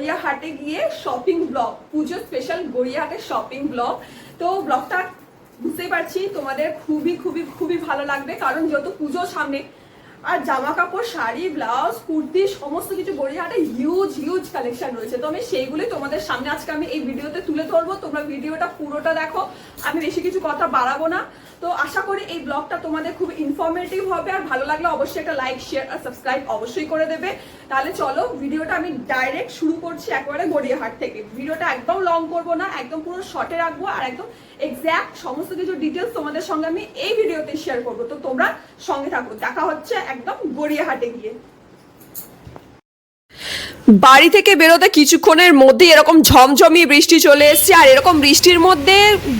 গড়িয়াহাটে গিয়ে shopping blog Puja special গড়িয়াহাটের shopping blog তো ব্লগটা বুঝতেই পারছি, তোমাদের খুবই খুবই খুবই ভালো লাগবে। কারণ যেহেতু পুজো সামনে, আর জামা কাপড় শাড়ি ব্লাউজ কুর্তি, সমস্ত কিছু গড়িয়াহাটে হিউজ হিউজ কালেকশন রয়েছে। তো আমি সেইগুলি তোমাদের সামনে আজকে আমি এই ভিডিওতে তুলে ধরবো। তোমরা ভিডিওটা পুরোটা দেখো। আমি বেশি কিছু কথা বাড়াবো না। তো আশা করি এই ব্লগটা তোমাদের খুব ইনফরমেটিভ হবে, আর ভালো লাগলে অবশ্যই একটা লাইক শেয়ার আর সাবস্ক্রাইব অবশ্যই করে দেবে। তাহলে চলো, ভিডিওটা আমি ডাইরেক্ট শুরু করছি একেবারে গড়িয়াহাট থেকে। ভিডিওটা একদম লং করব না, একদম পুরো শর্টে রাখব, আর একদম এক্স্যাক্ট সমস্ত কিছু ডিটেলস তোমাদের সঙ্গে আমি এই ভিডিওতে শেয়ার করব। তো তোমরা সঙ্গে থাকো, দেখা হচ্ছে একদম গড়িয়াহাটে গিয়ে। বাড়ি থেকে বেরোতে কিছুক্ষণের মধ্যে এরকম ঝমঝমিয়ে বৃষ্টি চলে এসছে, আর এরকম বৃষ্টির মধ্যে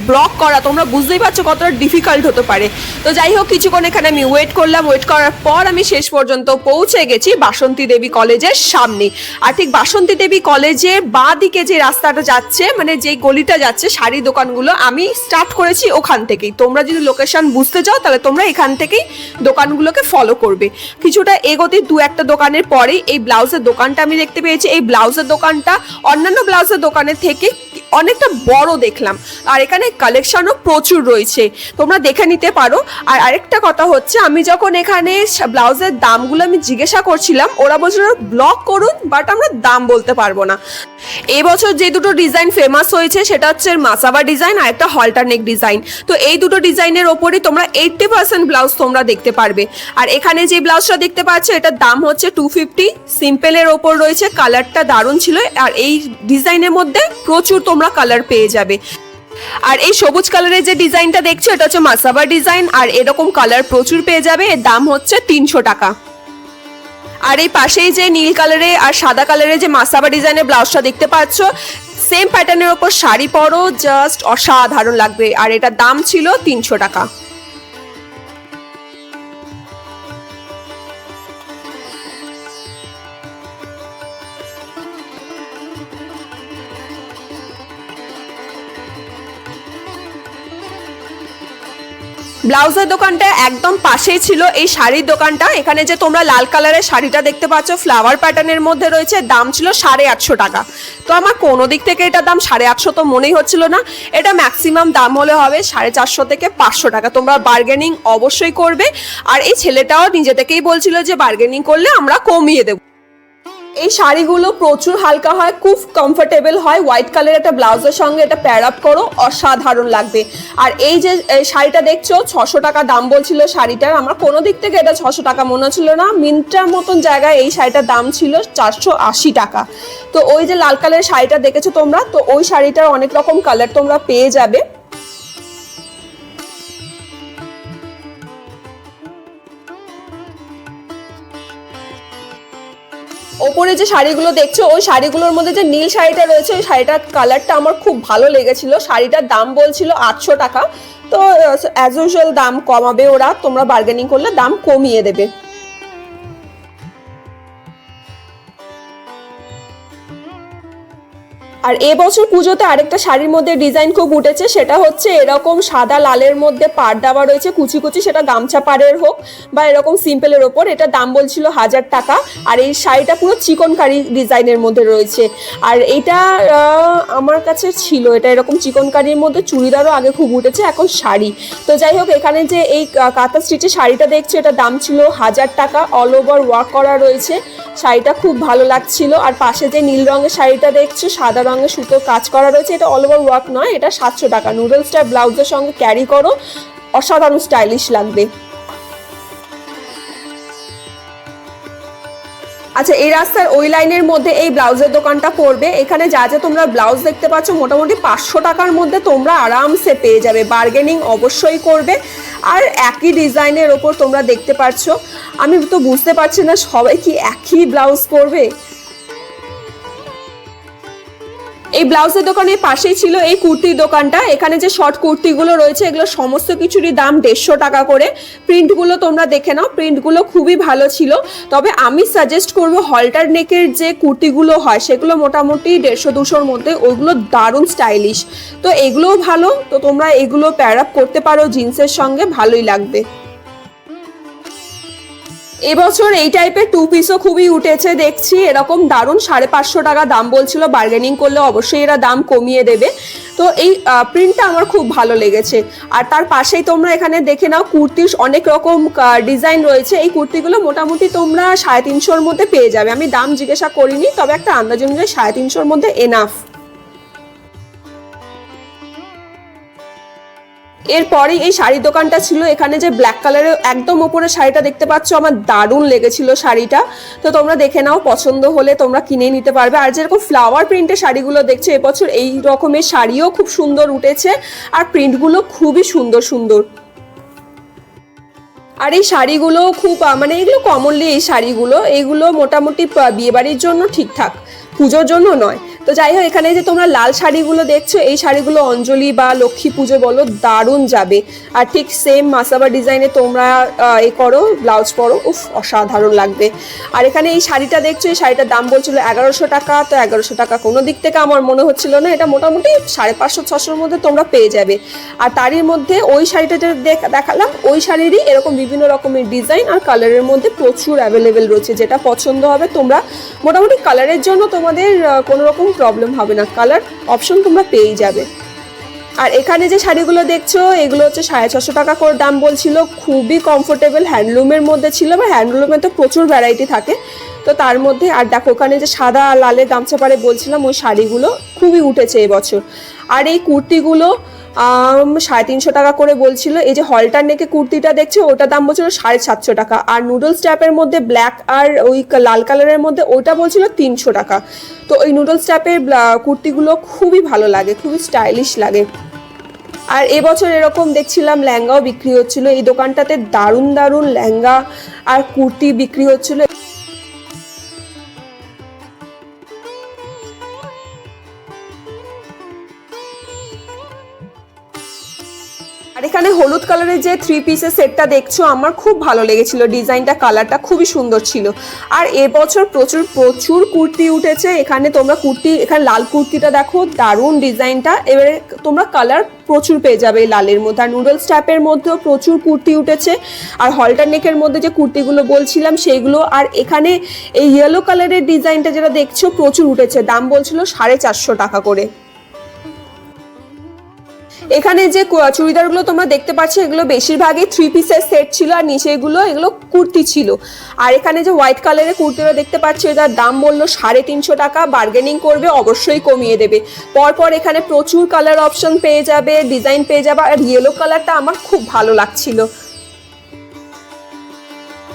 ব্লক করা তোমরা বুঝতেই পারছ কতটা ডিফিকাল্ট হতে পারে। তো যাই হোক, কিছুক্ষণ এখানে আমি ওয়েট করলাম। ওয়েট করার পর আমি শেষ পর্যন্ত পৌঁছে গেছি বাসন্তী দেবী কলেজের সামনে। আর ঠিক বাসন্তী দেবী কলেজের বাঁ দিকে যে রাস্তাটা যাচ্ছে মানে যে গলিটা যাচ্ছে শাড়ি দোকানগুলো, আমি স্টার্ট করেছি ওখান থেকেই। তোমরা যদি লোকেশন বুঝতে চাও, তাহলে তোমরা এখান থেকেই দোকানগুলোকে ফলো করবে। কিছুটা এগোতে দু একটা দোকানের পরেই এই ব্লাউজের দোকানটা আমি দেখতে পেয়েছি এই ব্লাউজের দোকানটা। অন্যান্য ব্লাউজের দোকানের থেকে অনেকটা বড় দেখলাম। আর এখানে কালেকশনও প্রচুর রয়েছে। তোমরা দেখে নিতে পারো। আর আরেকটা কথা হচ্ছে, আমি যখন এখানে ব্লাউজের দামগুলো আমি জিজ্ঞাসা করছিলাম, ওরা বলছিল ব্লক করুন বাট আমরা দাম বলতে পারব না। এবছর যে দুটো ডিজাইন ফেমাস হয়েছে, সেটা হচ্ছে মাসাবা ডিজাইন আর একটা হল্টারনেক ডিজাইন। তো এই দুটো ডিজাইনের ওপরই তোমরা এইটটি পার্সেন্ট ব্লাউজ তোমরা দেখতে পারবে। আর এখানে যে ব্লাউজটা দেখতে পাচ্ছ, এটার দাম হচ্ছে টু ফিফটি সিম্পলের ওপর রয়েছে কালারটা দারুণ ছিল আর এই ডিজাইনের মধ্যে প্রচুর তোমরা কালার পেয়ে যাবে। আর এই সবুজ কালারের যে ডিজাইনটা দেখছ, এটা হচ্ছে মাসাবা ডিজাইন আর এরকম কালার প্রচুর পেয়ে যাবে, এর দাম হচ্ছে তিনশো টাকা। আর এই পাশেই যে নীল কালারে আর সাদা কালারের যে মাসাবা ডিজাইনের ব্লাউজটা দেখতে পাচ্ছ সেম প্যাটার্নের ওপর শাড়ি পরো জাস্ট অসাধারণ লাগবে। আর এটার দাম ছিল তিনশো টাকা। ব্লাউজের দোকানটা একদম পাশেই ছিল। এই শাড়ির দোকানটা, এখানে যে তোমরা লাল কালারের শাড়িটা দেখতে পাচ্ছ ফ্লাওয়ার প্যাটার্নের মধ্যে রয়েছে, দাম ছিল সাড়ে আটশো টাকা। তো আমার কোনো দিক থেকে এটার দাম সাড়ে আটশো তো মনেই হচ্ছিল না। এটা ম্যাক্সিমাম দাম হলে হবে সাড়ে চারশো থেকে পাঁচশো টাকা। তোমরা বার্গেনিং অবশ্যই করবে। আর এই ছেলেটাও নিজে থেকেই বলছিল যে বার্গেনিং করলে আমরা কমিয়ে দেবো। এই শাড়িগুলো প্রচুর হালকা হয়, খুব কমফোর্টেবল হয়। হোয়াইট কালার একটা ব্লাউজের সঙ্গে এটা প্যার আপ করো, অসাধারণ লাগবে। আর এই যে শাড়িটা দেখছ, ছশো টাকা দাম বলছিল শাড়িটার। আমার কোনো দিক থেকে এটা ছশো টাকা মনে হচ্ছিল না। মিন্টার মতন জায়গায় এই শাড়িটার দাম ছিল চারশো আশি টাকা। তো ওই যে লাল কালারের শাড়িটা দেখেছ তোমরা? তো ওই শাড়িটার অনেক রকম কালার তোমরা পেয়ে যাবে। ওপরে যে শাড়িগুলো দেখছ, ওই শাড়িগুলোর মধ্যে যে নীল শাড়িটা রয়েছে, ওই শাড়িটার কালারটা আমার খুব ভালো লেগেছিল। শাড়িটার দাম বলছিল আটশো টাকা। তো অ্যাজ ইউজুয়াল দাম কমাবে ওরা, তোমরা বার্গেনিং করলে দাম কমিয়ে দেবে। আর এবছর পুজোতে আরেকটা শাড়ির মধ্যে ডিজাইন খুব উঠেছে, সেটা হচ্ছে এরকম সাদা লালের মধ্যে পাড় দেওয়া রয়েছে, কুচি কুচি, সেটা গামছা পাড়ের হোক বা এরকম সিম্পলের ওপর, এটা দাম বলছিল হাজার টাকা। আর এই শাড়িটা পুরো চিকনকারি ডিজাইনের মধ্যে রয়েছে। আর এটা আমার কাছে ছিল, এটা এরকম চিকনকারির মধ্যে চুড়িদারও আগে খুব উঠেছে, এখন শাড়ি। তো যাই হোক, এখানে যে এই কাঁথা স্টিচের শাড়িটা দেখছ, এটা দাম ছিল হাজার টাকা অল ওভার ওয়ার্ক করা রয়েছে। শাড়িটা খুব ভালো লাগছিল। আর পাশে যে নীল রঙের শাড়িটা দেখছ, সাদা রঙের সুতোর কাজ করা রয়েছে। এটা অল ওভার ওয়ার্ক নয়, এটা সাতশো টাকা। নুডলসটা ব্লাউজের সঙ্গে ক্যারি করো, অসাধারণ স্টাইলিশ লাগবে। আচ্ছা এই রাস্তার ওই লাইনের মধ্যে এই ব্লাউজের দোকানটা পড়বে। এখানে যা যা তোমরা ব্লাউজ দেখতে পাচ্ছ, মোটামুটি পাঁচশো টাকার মধ্যে তোমরা আরামসে পেয়ে যাবে। বার্গেনিং অবশ্যই করবে। আর একই ডিজাইনের ওপর তোমরা দেখতে পাচ্ছ আমি তো বুঝতে পারছি না, সবাই কি একই ব্লাউজ করবে এই ব্লাউজের দোকানের পাশেই ছিল এই কুর্তির দোকানটা। এখানে যে শর্ট কুর্তিগুলো রয়েছে, এগুলো সমস্ত কিছুরই দাম দেড়শো টাকা করে। প্রিন্টগুলো তোমরা দেখে নাও প্রিন্টগুলো খুবই ভালো ছিল। তবে আমি সাজেস্ট করব হলটার নেকের যে কুর্তিগুলো হয়, সেগুলো মোটামুটি দেড়শো দুশোর মধ্যে ওইগুলো দারুণ স্টাইলিশ তো এগুলোও ভালো, তো তোমরা এগুলো প্যার আপ করতে পারো জিন্সের সঙ্গে, ভালোই লাগবে। এবছর এই টাইপের টু পিসও খুবই উঠেছে, দেখছি। এরকম দারুণ সাড়ে পাঁচশো টাকা দাম বলছিল বার্গেনিং করলে অবশ্যই এরা দাম কমিয়ে দেবে। তো এই প্রিন্টটা আমার খুব ভালো লেগেছে। আর তার পাশেই তোমরা এখানে দেখে নাও, কুর্তির অনেক রকম ডিজাইন রয়েছে। এই কুর্তিগুলো মোটামুটি তোমরা সাড়ে তিনশোর মধ্যে পেয়ে যাবে। আমি দাম জিজ্ঞাসা করিনি, তবে একটা আন্দাজ অনুযায়ী সাড়ে তিনশোর মধ্যে এনাফ এরপরে এই শাড়ির দোকানটা ছিল। এখানে যে ব্ল্যাক কালারের একদম ওপরে শাড়িটা দেখতে পাচ্ছ, আমার দারুণ লেগেছিল শাড়িটা। তো তোমরা দেখে নাও, পছন্দ হলে তোমরা কিনে নিতে পারবে। আর যেরকম ফ্লাওয়ার প্রিন্টের শাড়িগুলো দেখছ, এবছর এই রকমের শাড়িও খুব সুন্দর উঠেছে আর প্রিন্টগুলো খুবই সুন্দর সুন্দর। আর এই শাড়িগুলো খুব মানে এগুলো কমনলি এই শাড়িগুলো, এগুলো মোটামুটি বিয়েবাড়ির জন্য ঠিকঠাক। পুজোর জন্য নয়। তো যাই হোক, এখানে যে তোমরা লাল শাড়িগুলো দেখছ, এই শাড়িগুলো অঞ্জলি বা লক্ষ্মী পুজো বলো, দারুণ যাবে। আর ঠিক সেম মাসাবা ডিজাইনে তোমরা এ করো ব্লাউজ পরো, উফ, অসাধারণ লাগবে। আর এখানে এই শাড়িটা দেখছ, এই শাড়িটার দাম বলছিল এগারোশো টাকা, তো এগারোশো টাকা কোনো দিক থেকে আমার মনে হচ্ছিল না, এটা মোটামুটি সাড়ে পাঁচশো, ছশোর মধ্যে তোমরা পেয়ে যাবে। আর তারই মধ্যে ওই শাড়িটা যেটা দেখ- দেখালাম, ওই শাড়িরই এরকম বিভিন্ন রকমের ডিজাইন আর কালারের মধ্যে প্রচুর অ্যাভেলেবেল রয়েছে। যেটা পছন্দ হবে তোমরা মোটামুটি কালারের জন্য তোমাদের কোনো রকম প্রবলেম হবে না। কালার অপশন তোমরা পেয়েই যাবে। আর এখানে যে শাড়িগুলো দেখছ, এগুলো হচ্ছে সাড়ে ছশো টাকা করে দাম বলছিল। খুবই কমফোর্টেবল হ্যান্ডলুমের মধ্যে ছিল, বা হ্যান্ডলুমে তো প্রচুর ভ্যারাইটি থাকে। তো তার মধ্যে, আর দেখো, ওখানে যে সাদা লালে লালের গামছা পারে বলছিলাম, ওই শাড়িগুলো খুবই উঠেছে এবছর। আর এই কুর্তিগুলো সাড়ে তিনশো টাকা করে বলছিল। এই যে হলটার নেকে কুর্তিটা দেখছ, ওটার দাম বলছিল সাড়ে সাতশো টাকা। আর নুডলস ট্যাপের মধ্যে ব্ল্যাক আর ওই লাল কালারের মধ্যে ওটা বলছিল তিনশো টাকা। তো ওই নুডলস ট্যাপের কুর্তিগুলো খুবই ভালো লাগে, খুবই স্টাইলিশ লাগে। আর এবছর এরকম দেখছিলাম লেহেঙ্গাও বিক্রি হচ্ছিল। এই দোকানটাতে দারুণ দারুণ লেহেঙ্গা আর কুর্তি বিক্রি হচ্ছিল। আর এখানে হলুদ কালারের যে থ্রি পিসের সেটটা দেখছ, আমার খুব ভালো লেগেছিল। ডিজাইনটা, কালারটা খুবই সুন্দর ছিল। আর এবছর প্রচুর প্রচুর কুর্তি উঠেছে। এখানে তোমরা কুর্তি, এখানে লাল কুর্তিটা দেখো, দারুণ ডিজাইনটা। এবারে তোমরা কালার প্রচুর পেয়ে যাবে লালের মধ্যে। আর নুডলস ট্যাপের মধ্যেও প্রচুর কুর্তি উঠেছে। আর হলটার নেকের মধ্যে যে কুর্তিগুলো বলছিলাম, সেইগুলো। আর এখানে এই ইয়েলো কালারের ডিজাইনটা যেটা দেখছ, প্রচুর উঠেছে। দাম বলছিল সাড়ে চারশো টাকা করে। এখানে যে চুড়িদারগুলো তোমরা দেখতে পাচ্ছ, এগুলো বেশিরভাগই থ্রি পিসের সেট ছিল আর নিচে এগুলো এগুলো কুর্তি ছিল। আর এখানে যে হোয়াইট কালারের কুর্তিটা দেখতে পাচ্ছ, এটার দাম বলল সাড়ে তিনশো টাকা বার্গেনিং করবে, অবশ্যই কমিয়ে দেবে। পরপর এখানে প্রচুর কালার অপশন পেয়ে যাবে ডিজাইন পেয়ে যাবে, আর ইয়েলো কালারটা আমার খুব ভালো লাগছিল।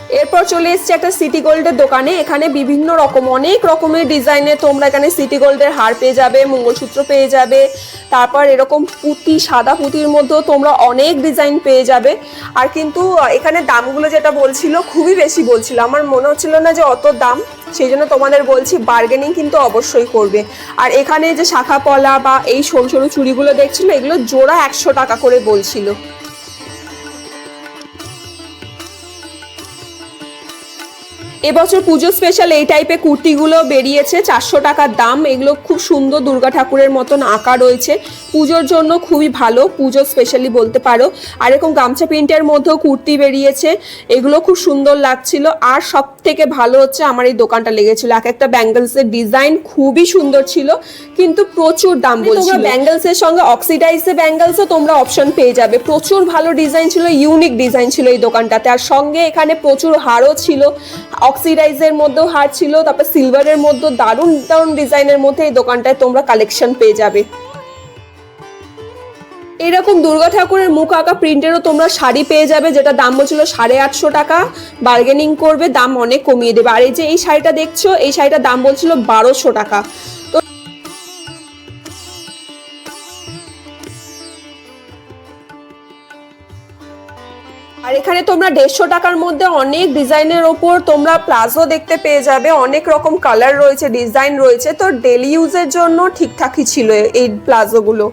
এরপর চলে এসেছে একটা সিটি গোল্ডের দোকানে। এখানে বিভিন্ন রকম, অনেক রকমের ডিজাইনে তোমরা এখানে সিটি গোল্ডের হার পেয়ে যাবে, মঙ্গলসূত্র পেয়ে যাবে। তারপর এরকম পুঁতি, সাদা পুঁতির মধ্যেও তোমরা অনেক ডিজাইন পেয়ে যাবে। আর কিন্তু এখানে দামগুলো যেটা বলছিল, খুবই বেশি বলছিল। আমার মনে হচ্ছিল না যে অত দাম, সেই জন্য তোমাদের বলছি বার্গেনিং কিন্তু অবশ্যই করবে। আর এখানে যে শাখা পলা বা এই সরু সরু চুড়িগুলো দেখছিল, এগুলো জোড়া একশো টাকা করে বলছিল। এবছর পুজো স্পেশাল এই টাইপের কুর্তিগুলো বেরিয়েছে চারশো টাকার দাম। এগুলো খুব সুন্দর দুর্গা ঠাকুরের মতন আঁকা রয়েছে। পুজোর জন্য খুবই ভালো পুজো স্পেশালি বলতে পারো। আর এরকম গামছা প্রিন্টের মধ্যেও কুর্তি বেরিয়েছে। এগুলো খুব সুন্দর লাগছিল। আর সব থেকে ভালো হচ্ছে আমার এই দোকানটা লেগেছিল। এক একটা ব্যাঙ্গেলসের ডিজাইন খুবই সুন্দর ছিল কিন্তু প্রচুর দাম বলছিল। ব্যাঙ্গেলসের সঙ্গে অক্সিডাইজে ব্যাঙ্গেলসও তোমরা অপশন পেয়ে যাবে। প্রচুর ভালো ডিজাইন ছিল ইউনিক ডিজাইন ছিল এই দোকানটাতে। আর সঙ্গে এখানে প্রচুর হারও ছিল। অক্সিডাইজের মধ্যেও হার ছিল, তারপর সিলভারের মধ্যে দারুণ দারুণ ডিজাইনের মধ্যে এই দোকানটায় তোমরা কালেকশন পেয়ে যাবে। এরকম দুর্গা ঠাকুরের মুখ আঁকা প্রিন্টেরও তোমরা শাড়ি পেয়ে যাবে, যেটা দাম বলছিল সাড়ে আটশো টাকা। বার্গেনিং করবে, দাম অনেক কমিয়ে দেবে। আর এই যে এই শাড়িটা দেখছ, এই শাড়িটার দাম বলছিল বারোশো টাকা। এখানে তোমরা দেড়শো টাকার মধ্যে অনেক ডিজাইনের ওপর তোমরা প্লাজো দেখতে পেয়ে যাবে। অনেক রকম কালার রয়েছে ডিজাইন রয়েছে। তো ডেলি ইউজের জন্য ঠিকঠাকই ছিল এই প্লাজোগুলো।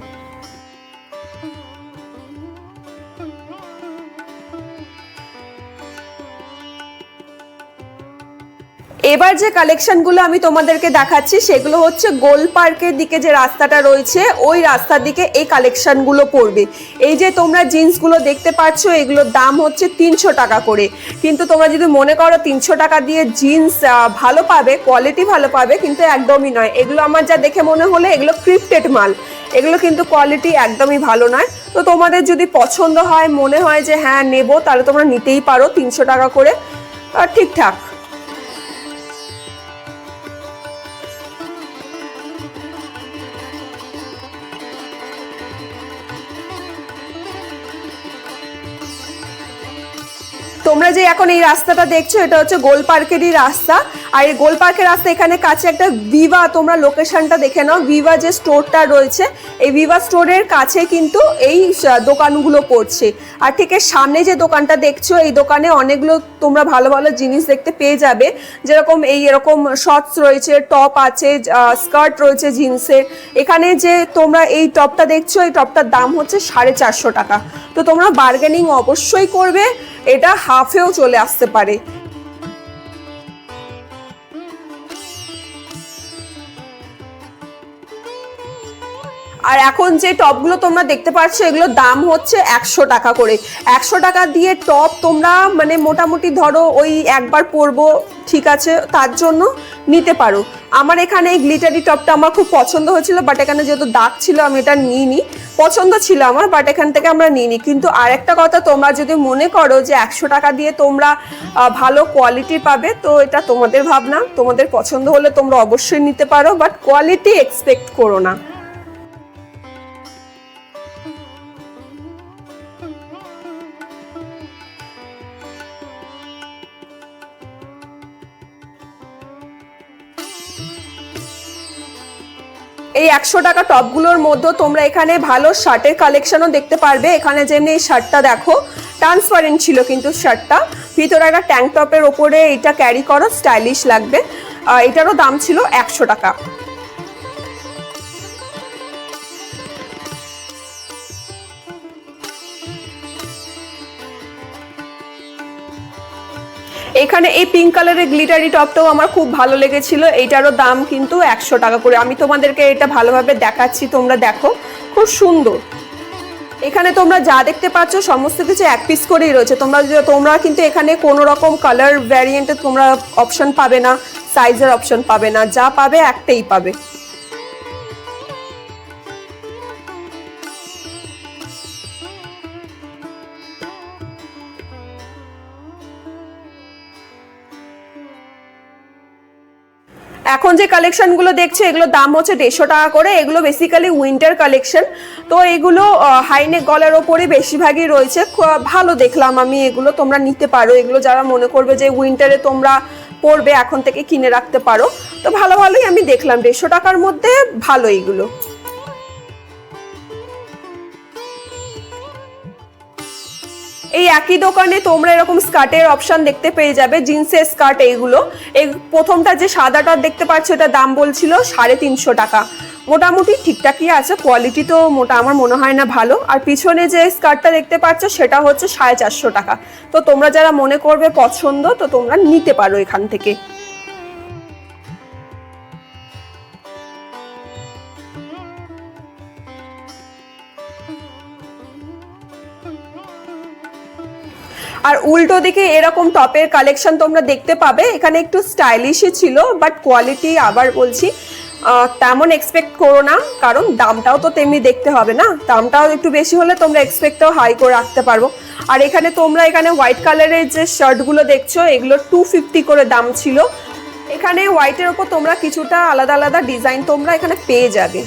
এবার যে কালেকশনগুলো আমি তোমাদেরকে দেখাচ্ছি, সেগুলো হচ্ছে গোল পার্কের দিকে যে রাস্তাটা রয়েছে, ওই রাস্তার দিকে এই কালেকশনগুলো পড়বে। এই যে তোমরা জিন্সগুলো দেখতে পাচ্ছ, এগুলোর দাম হচ্ছে তিনশো টাকা করে। কিন্তু তোমরা যদি মনে করো তিনশো টাকা দিয়ে জিন্স ভালো পাবে কোয়ালিটি ভালো পাবে, কিন্তু একদমই নয়। এগুলো আমার যা দেখে মনে হলে, এগুলো ক্রিপ্টেড মাল। এগুলো কিন্তু কোয়ালিটি একদমই ভালো নয়। তো তোমাদের যদি পছন্দ হয়, মনে হয় যে হ্যাঁ নেব, তাহলে তোমরা নিতেই পারো তিনশো টাকা করে। ঠিকঠাক। তোমরা যে এখন এই রাস্তাটা দেখছ, এটা হচ্ছে গোল পার্কেরই রাস্তা। আর এই গোল পার্কের রাস্তা এখানে কাছে একটা ভিভা, তোমরা লোকেশনটা দেখে নাও। ভিভা যে স্টোরটা রয়েছে, এই ভিভা স্টোরের কাছে কিন্তু এই দোকানগুলো পড়ছে। আর ঠিক সামনে যে দোকানটা দেখছ, এই দোকানে অনেকগুলো তোমরা ভালো ভালো জিনিস দেখতে পেয়ে যাবে। যেরকম এই এরকম শর্টস রয়েছে টপ আছে স্কার্ট রয়েছে জিন্সের। এখানে যে তোমরা এই টপটা দেখছ, এই টপটার দাম হচ্ছে সাড়ে চারশো টাকা। তো তোমরা বার্গেনিং অবশ্যই করবে। এটা হাফেও চলে আসতে পারে। আর এখন যে টপগুলো তোমরা দেখতে পাচ্ছ, এগুলোর দাম হচ্ছে একশো টাকা করে। একশো টাকা দিয়ে টপ তোমরা মানে মোটামুটি ধরো ওই একবার পরবো, ঠিক আছে, তার জন্য নিতে পারো। আমার এখানে এই গ্লিটারি টপটা আমার খুব পছন্দ হয়েছিল বাট এখানে যেহেতু দাগ ছিল, আমি এটা নিইনি। পছন্দ ছিল আমার বাট এখান থেকে আমরা নিইনি। কিন্তু আরেকটা কথা, তোমরা যদি মনে করো যে একশো টাকা দিয়ে তোমরা ভালো কোয়ালিটি পাবে, তো এটা তোমাদের ভাবনা। তোমাদের পছন্দ হলে তোমরা অবশ্যই নিতে পারো বাট কোয়ালিটি এক্সপেক্ট করো না। এই একশো টাকা টপগুলোর মধ্যে তোমরা এখানে ভালো শার্টের কালেকশনও দেখতে পারবে। এখানে যেমনি এই শার্টটা দেখো ট্রান্সপারেন্ট ছিল কিন্তু শার্টটা। ভিতরে একটা ট্যাঙ্ক টপের ওপরে এটা ক্যারি করো স্টাইলিশ লাগবে। এটারও দাম ছিল একশো টাকা। এখানে এই পিঙ্ক কালারের গ্লিটারি টপটাও আমার খুব ভালো লেগেছিল। এইটারও দাম কিন্তু একশো টাকা করে। আমি তোমাদেরকে এটা ভালোভাবে দেখাচ্ছি, তোমরা দেখো। খুব সুন্দর। এখানে তোমরা যা দেখতে পাচ্ছ, সমস্ত কিছু এক পিস করেই রয়েছে। তোমরা তোমরা কিন্তু এখানে কোনো রকম কালার ভ্যারিয়েন্টে তোমরা অপশন পাবে না সাইজের অপশন পাবে না। যা পাবে একটাই পাবে। এখন যে কালেকশনগুলো দেখছ এগুলো দাম হচ্ছে দেড়শো টাকা করে। এগুলো বেসিক্যালি উইন্টার কালেকশন তো এগুলো হাইনেক গলার ওপরে বেশিরভাগই রয়েছে। ভালো দেখলাম আমি এগুলো, তোমরা নিতে পারো। এগুলো যারা মনে করবে যে উইন্টারে তোমরা পড়বে এখন থেকে কিনে রাখতে পারো। তো ভালো ভালোই আমি দেখলাম। দেড়শো টাকার মধ্যে ভালো এগুলো। এই একই দোকানে তোমরা এরকম স্কার্টের অপশান দেখতে পেয়ে যাবে, জিন্সের স্কার্ট এইগুলো। এই প্রথমটা যে সাদাটা দেখতে পাচ্ছ, এটা দাম বলছিল সাড়ে তিনশো টাকা। মোটামুটি ঠিকঠাকই আছে কোয়ালিটি তো মোটা, আমার মনে হয় না ভালো। আর পিছনে যে স্কার্টটা দেখতে পাচ্ছ, সেটা হচ্ছে সাড়ে চারশো টাকা। তো তোমরা যারা মনে করবে পছন্দ, তো তোমরা নিতে পারো এখান থেকে। আর উল্টো দিকে এরকম টপের কালেকশন তোমরা দেখতে পাবে। এখানে একটু স্টাইলিশই ছিল বাট কোয়ালিটি আবার বলছি তেমন এক্সপেক্ট করো না, কারণ দামটাও তো তেমনি দেখতে হবে না। দামটাও একটু বেশি হলে তোমরা এক্সপেক্টটাও হাই করে রাখতে পারব। আর এখানে তোমরা এখানে হোয়াইট কালারের যে শার্টগুলো দেখছ, এগুলো টু ফিফটি করে দাম ছিল। এখানে হোয়াইটের ওপর তোমরা কিছুটা আলাদা আলাদা ডিজাইন তোমরা এখানে পেয়ে যাবে।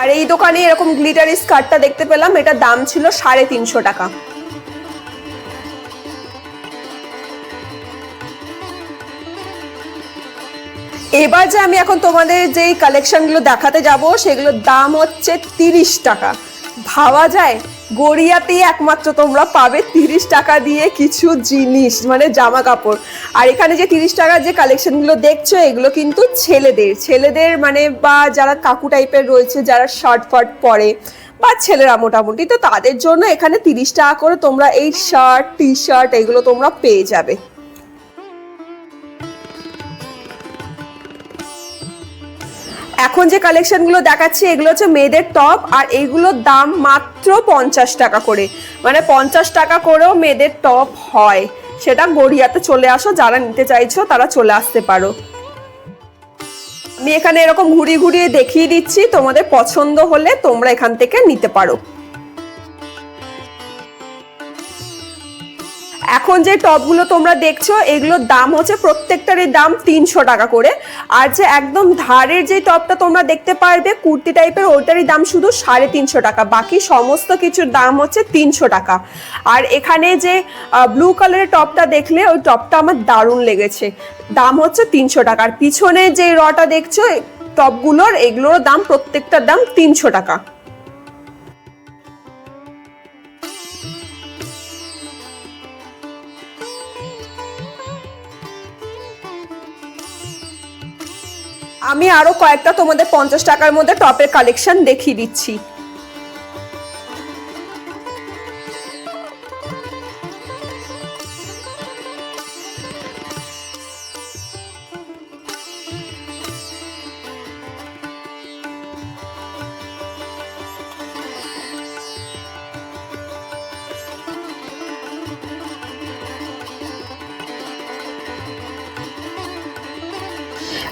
আর এই দোকানে এরকম গ্লিটারি স্কার্টটা দেখতে পেলাম এটা দাম ছিল সাড়ে তিনশো টাকা। এবার যে আমি এখন তোমাদের যেই কালেকশনগুলো দেখাতে যাব, সেগুলোর দাম হচ্ছে তিরিশ টাকা। ভাবা যায়? গড়িয়াতেই একমাত্র তোমরা পাবে তিরিশ টাকা দিয়ে কিছু জিনিস মানে জামা কাপড়। আর এখানে যে তিরিশ টাকার যে কালেকশনগুলো দেখছ, এগুলো কিন্তু ছেলেদের। ছেলেদের মানে বা যারা কাকু টাইপের রয়েছে, যারা শার্ট ফার্ট পরে, বা ছেলেরা মোটামুটি, তো তাদের জন্য এখানে তিরিশ টাকা করে তোমরা এই শার্ট টি শার্ট এগুলো তোমরা পেয়ে যাবে। এখন যে কালেকশনগুলো দেখাচ্ছি, এগুলো হচ্ছে মেয়েদের টপ আর এইগুলোর দাম মাত্র পঞ্চাশ টাকা করে। মানে পঞ্চাশ টাকা করেও মেয়েদের টপ হয়। সেটা গড়িয়াতে চলে আসো, যারা নিতে চাইছো তারা চলে আসতে পারো। আমি এখানে এরকম ঘুরিয়ে ঘুরিয়ে দেখিয়ে দিচ্ছি, তোমাদের পছন্দ হলে তোমরা এখান থেকে নিতে পারো। এখন যে টপগুলো তোমরা দেখছ, এগুলোর দাম হচ্ছে প্রত্যেকটারই দাম তিনশো টাকা করে। আর যে একদম ধারের যে টপটা তোমরা দেখতে পারবে, কুর্তি টাইপের, ওইটারই দাম শুধু সাড়ে তিনশো টাকা। বাকি সমস্ত কিছুর দাম হচ্ছে তিনশো টাকা। আর এখানে যে ব্লু কালারের টপটা দেখলে, ওই টপটা আমার দারুণ লেগেছে। দাম হচ্ছে তিনশো টাকা। আর পিছনে যে রটা দেখছ টপগুলোর এগুলোর দাম, প্রত্যেকটার দাম তিনশো টাকা। আমি আরও কয়েকটা তোমাদের পঞ্চাশ টাকার মধ্যে টপের কালেকশন দেখিয়ে দিচ্ছি।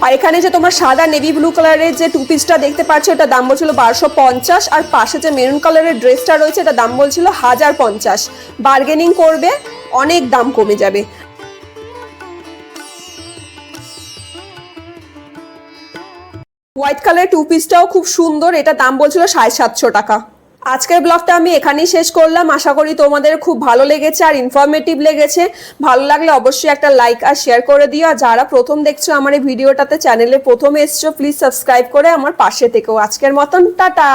আর এখানে যে তোমার সাদা নেভি ব্লু কালারের যে টু পিসটা দেখতে পাচ্ছ এটা দাম বলছিল বারোশো পঞ্চাশ আর পাশে যে মেরুন কালারের ড্রেসটা রয়েছে এটা দাম বলছিল হাজার পঞ্চাশ। বার্গেনিং করবে, অনেক দাম কমে যাবে। হোয়াইট কালারের টু পিসটাও খুব সুন্দর এটা দাম বলছিল সাড়ে সাতশো টাকা। আজকের ব্লগটা আমি এখানেই শেষ করলাম। আশা করি তোমাদের খুব ভালো লেগেছে আর ইনফরমেটিভ লেগেছে। ভালো লাগলে অবশ্যই একটা লাইক আর শেয়ার করে দিও। আর যারা প্রথম দেখছ আমার এই ভিডিওটাতে চ্যানেলে প্রথম এসছো প্লিজ সাবস্ক্রাইব করে আমার পাশে থেকেও। আজকের মতন, টাটা!